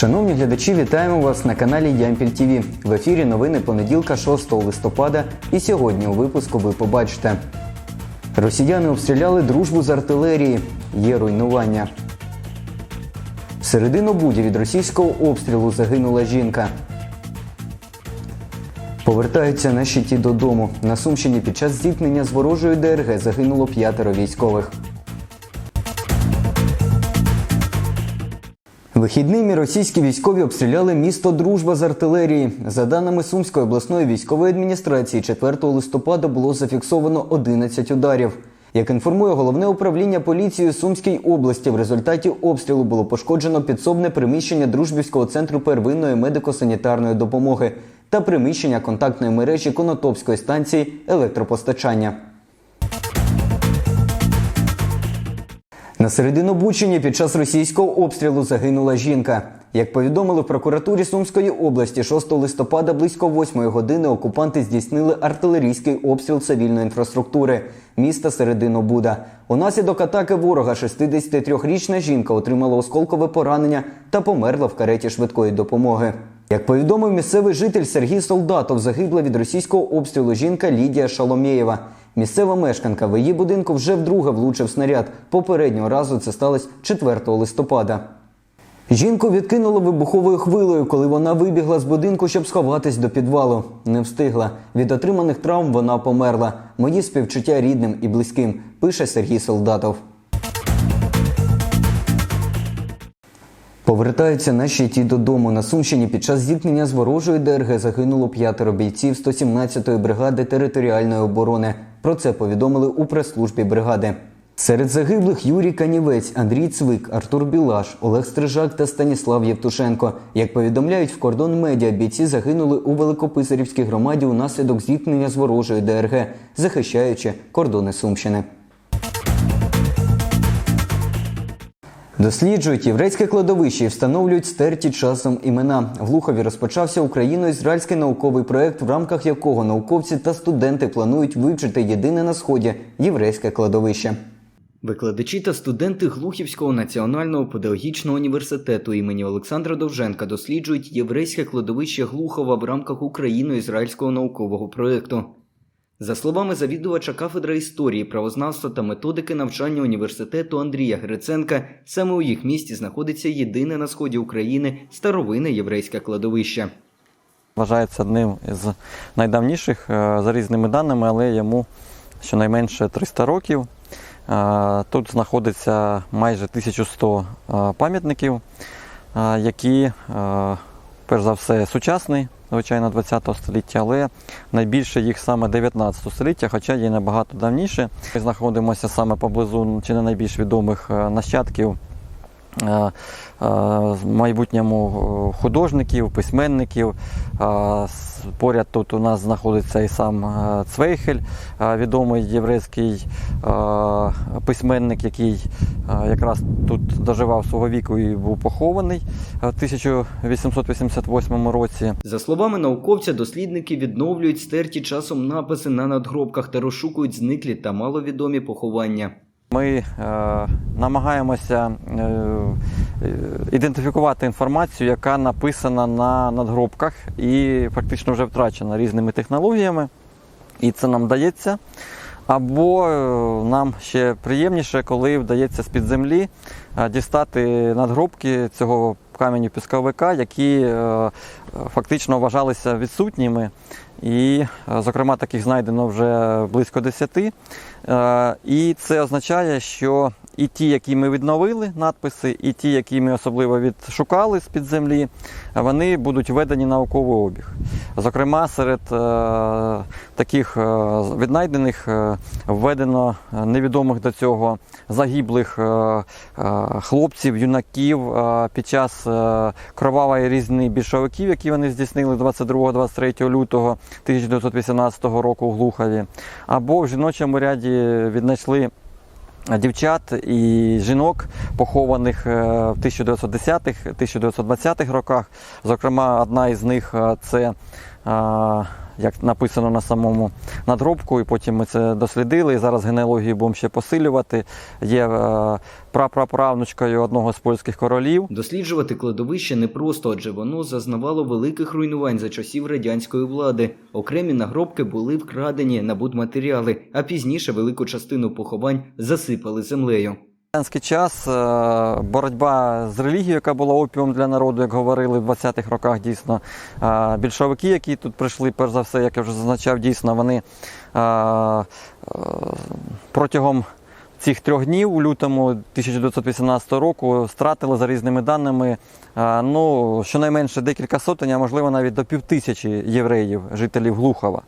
Шановні глядачі, вітаємо вас на каналі Ямпіль ТВ. В ефірі новини понеділка 6 листопада. І сьогодні у випуску ви побачите. Росіяни обстріляли дружбу з артилерії. Є руйнування. В серединобуді від російського обстрілу загинула жінка. Повертаються на щиті додому. На Сумщині під час зіткнення з ворожою ДРГ загинуло п'ятеро військових. Вихідними російські військові обстріляли місто Дружба з артилерії. За даними Сумської обласної військової адміністрації, 4 листопада було зафіксовано 11 ударів. Як інформує головне управління поліції Сумській області, в результаті обстрілу було пошкоджено підсобне приміщення Дружбівського центру первинної медико-санітарної допомоги та приміщення контактної мережі Конотопської станції електропостачання. На середину Бучині під час російського обстрілу загинула жінка. Як повідомили в прокуратурі Сумської області, 6 листопада близько 8 години окупанти здійснили артилерійський обстріл цивільної інфраструктури міста Серединобуда. Унаслідок атаки ворога 63-річна жінка отримала осколкове поранення та померла в кареті швидкої допомоги. Як повідомив місцевий житель Сергій Солдатов, загибла від російського обстрілу жінка Лідія Шаломєєва. Місцева мешканка в її будинку вже вдруге влучив снаряд. Попереднього разу це сталося 4 листопада. Жінку відкинуло вибуховою хвилею, коли вона вибігла з будинку, щоб сховатись до підвалу. Не встигла. Від отриманих травм вона померла. Мої співчуття рідним і близьким, пише Сергій Солдатов. Повертаються на щиті додому. На Сумщині під час зіткнення з ворожою ДРГ загинуло п'ятеро бійців 117-ї бригади територіальної оборони. Про це повідомили у прес-службі бригади. Серед загиблих Юрій Канівець, Андрій Цвик, Артур Білаш, Олег Стрижак та Станіслав Євтушенко. Як повідомляють в кордон медіа, бійці загинули у Великописарівській громаді унаслідок зіткнення з ворожою ДРГ, захищаючи кордони Сумщини. Досліджують єврейське кладовище і встановлюють стерті часом імена. В Лухові розпочався україно-ізраїльський науковий проект, в рамках якого науковці та студенти планують вивчити єдине на сході єврейське кладовище. Викладачі та студенти Глухівського національного педагогічного університету імені Олександра Довженка досліджують єврейське кладовище Глухова в рамках україно-ізраїльського наукового проекту. За словами завідувача кафедри історії, правознавства та методики навчання університету Андрія Гриценка, саме у їх місті знаходиться єдине на сході України старовинне єврейське кладовище. Вважається одним із найдавніших е, за різними даними, але йому щонайменше 300 років. Е, Тут знаходиться майже 1100 е, пам'ятників, які, перш за все, сучасні, звичайно, 20 століття, але найбільше їх саме 19 століття, хоча є набагато давніше. Ми знаходимося саме поблизу чи не найбільш відомих е, нащадків в майбутньому е, художників, письменників. Е, Поряд тут у нас знаходиться і сам е, Цвейхель, е, відомий єврейський е, письменник, який е, якраз тут доживав свого віку і був похований е, в 1888 році. За словами науковця, дослідники відновлюють стерті часом написи на надгробках та розшукують зниклі та маловідомі поховання. Ми е, намагаємося е, ідентифікувати інформацію, яка написана на надгробках і фактично вже втрачена різними технологіями. І це нам вдається. Або е, нам ще приємніше, коли вдається з-під землі е, дістати надгробки цього каменю пісковика, які е, фактично вважалися відсутніми. І, е, зокрема, таких знайдено вже близько 10. Е, І це означає, що і ті, які ми відновили надписи, і ті, які ми особливо відшукали з-під землі, вони будуть введені науковий обіг. Зокрема, серед е, таких е, віднайдених е, введено е, невідомих до цього загиблих е, е, хлопців, юнаків е, під час е, кровавої різни більшовиків, які вони здійснили 22-23 лютого 1918 року у Глухові. Або в жіночому ряді віднайшли дівчат і жінок, похованих е, в 1910-1920-х роках. Зокрема, одна із них е, це е, як написано на самому надгробку, і потім ми це дослідили. І зараз генеалогію будемо ще посилювати. Є е, прапраправнучкою одного з польських королів. Досліджувати кладовище непросто, адже воно зазнавало великих руйнувань за часів радянської влади. Окремі нагробки були вкрадені на будматеріали, а пізніше велику частину поховань засипали землею. Радянський час е, боротьба з релігією, яка була опіум для народу, як говорили в 20-х роках, дійсно більшовики, які тут прийшли, перш за все, як я вже зазначав, дійсно вони е, е, протягом цих трьох днів у лютому 1918 року стратили за різними даними ну, щонайменше декілька сотень, а можливо навіть до півтисячі євреїв, жителів Глухова.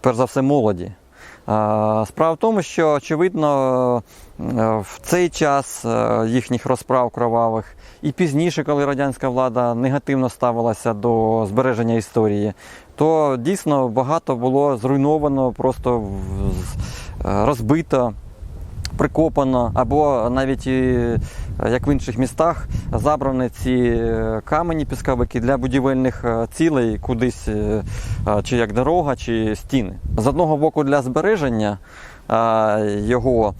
Перш за все, молоді. Справа в тому, що очевидно е, в цей час е, їхніх розправ кровавих і пізніше, коли радянська влада негативно ставилася до збереження історії, то дійсно багато було зруйновано, просто е, розбито. Прикопано, або навіть е, як в інших містах, забрані ці е, камені пісковики для будівельних е, цілей кудись, чи як дорога, чи стіни. З одного боку, для збереження його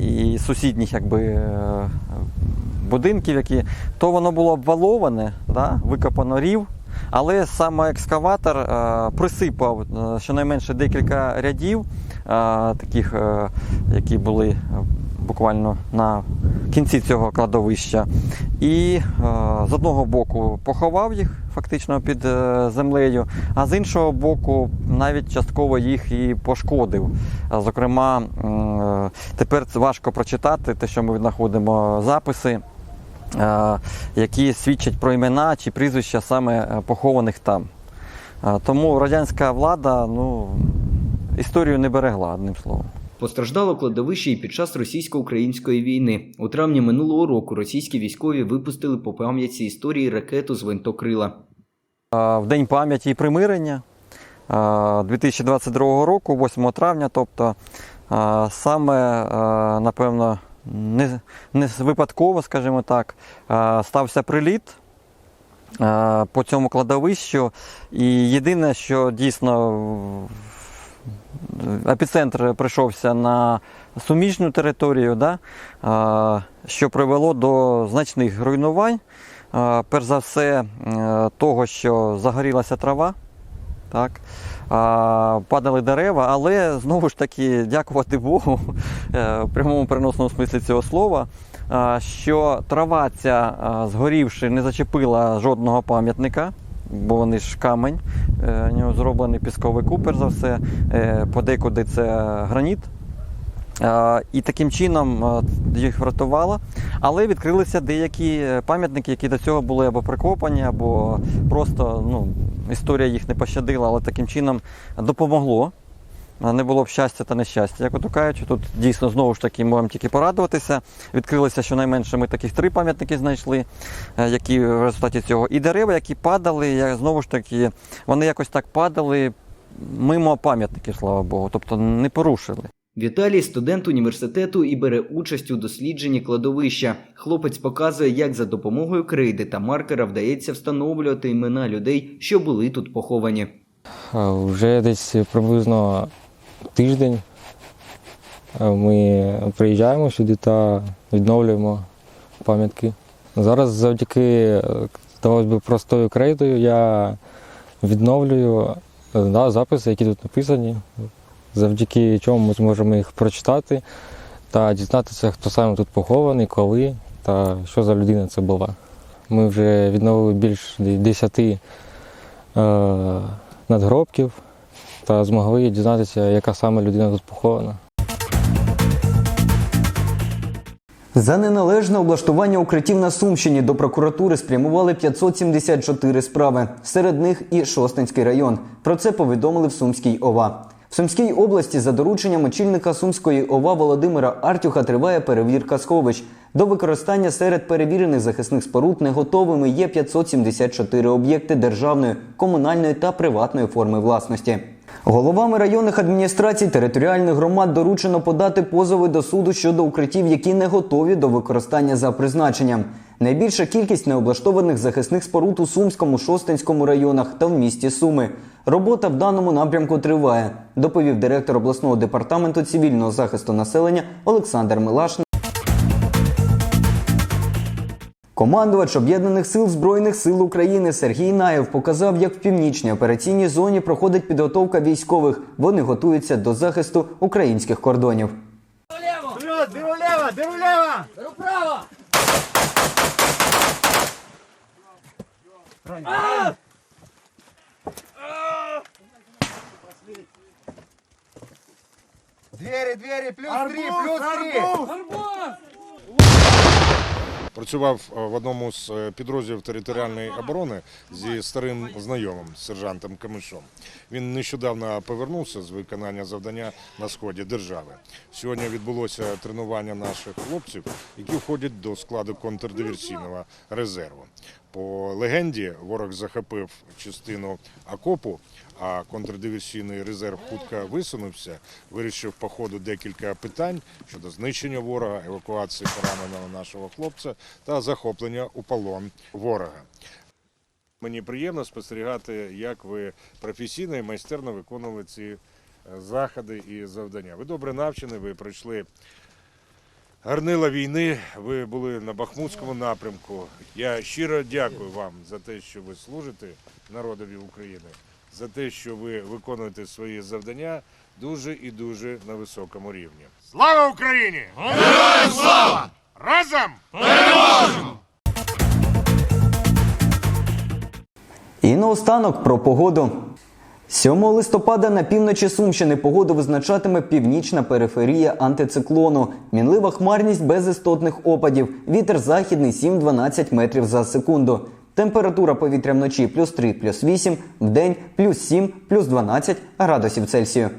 і сусідніх якби, будинків, які, то воно було обваловане, да, викопано рів. Але саме екскаватор е, присипав щонайменше декілька рядів, таких, е, які були е, буквально на кінці цього кладовища. І е, з одного боку поховав їх фактично під землею, а з іншого боку, навіть частково їх і пошкодив. Зокрема, тепер важко прочитати, те, що ми знаходимо записи які свідчать про імена чи прізвища саме похованих там. Тому радянська влада ну, історію не берегла, одним словом. Постраждало кладовище і під час російсько-української війни. У травні минулого року російські військові випустили по пам'ятці історії ракету з винтокрила. В День пам'яті і примирення е, 2022 року, 8 травня, тобто саме, напевно, не, не випадково, скажімо так, стався приліт по цьому кладовищу. І єдине, що дійсно епіцентр прийшовся на суміжну територію, да, що привело до значних руйнувань. Перш за все, е, того, що загорілася трава, так, падали дерева, але знову ж таки, дякувати Богу, е, в прямому переносному смислі цього слова, що трава ця згорівши не зачепила жодного пам'ятника. Бо вони ж камень, е, у нього зроблений пісковий купер за все, е, подекуди це граніт. Е, І таким чином е, їх врятувало. Але відкрилися деякі е, пам'ятники, які до цього були або прикопані, або просто ну, історія їх не пощадила, але таким чином допомогло. Е, Не було б щастя та нещастя. Як ото кажучи, тут дійсно знову ж таки можемо тільки порадуватися. Відкрилися щонайменше ми таких три пам'ятники знайшли, е, які в результаті цього. І дерева, які падали, я- знову ж таки, вони якось так падали мимо пам'ятників, слава Богу, тобто не порушили. Віталій студент університету і бере участь у дослідженні кладовища. Хлопець показує, як за допомогою крейди та маркера вдається встановлювати імена людей, що були тут поховані. Вже десь приблизно тиждень е, ми приїжджаємо сюди та відновлюємо пам'ятки. Зараз завдяки е, здавалось би, простою крейдою я відновлюю е, да, записи, які тут написані, завдяки чому ми зможемо їх прочитати та дізнатися, хто саме тут похований, коли та що за людина це була. Ми вже відновили більш 10 е, надгробків та змогли дізнатися, яка саме людина тут похована. За неналежне облаштування укриттів на Сумщині до прокуратури спрямували 574 справи. Серед них і Шостинський район. Про це повідомили в Сумській ОВА. В Сумській області за дорученням очільника Сумської ОВА Володимира Артюха триває перевірка сховищ. До використання серед перевірених захисних споруд не готовими є 574 об'єкти державної, комунальної та приватної форми власності. Головами районних адміністрацій територіальних громад доручено подати позови до суду щодо укриттів, які не готові до використання за призначенням. Найбільша кількість необлаштованих захисних споруд у Сумському, Шостинському районах та в місті Суми. Робота в даному напрямку триває, доповів директор обласного департаменту цивільного захисту населення Олександр Милашник. Командувач Об'єднаних сил Збройних сил України Сергій Наєв показав, як в північній операційній зоні проходить підготовка військових. Вони готуються до захисту українських кордонів. Вперед, беру лево, беру лево! Двери, двери, плюс три, плюс три! Працював е, в одному з е, підрозділів територіальної оборони зі старим знайомим сержантом Камишом. Він нещодавно повернувся з виконання завдання на сході держави. Сьогодні відбулося тренування наших хлопців, які входять до складу контрдиверсійного резерву. По легенді ворог захопив частину окопу, а контрдиверсійний резерв хутко висунувся, вирішив по ходу декілька питань щодо знищення ворога, евакуації пораненого нашого хлопця та захоплення у полон ворога. Мені приємно спостерігати, як ви професійно і майстерно виконували ці е, заходи і завдання. Ви добре навчені, ви пройшли гарнила війни, ви були на Бахмутському напрямку. Я щиро дякую вам за те, що ви служите народові України, за те, що ви виконуєте свої завдання дуже і дуже на високому рівні. Слава Україні! Героям слава! Разом! І наостанок про погоду. 7 листопада на півночі Сумщини погоду визначатиме північна периферія антициклону. Мінлива хмарність без істотних опадів. Вітер західний 7-12 метрів за секунду. Температура повітря вночі плюс 3, плюс 8, день плюс 7, плюс 12 градусів Цельсію.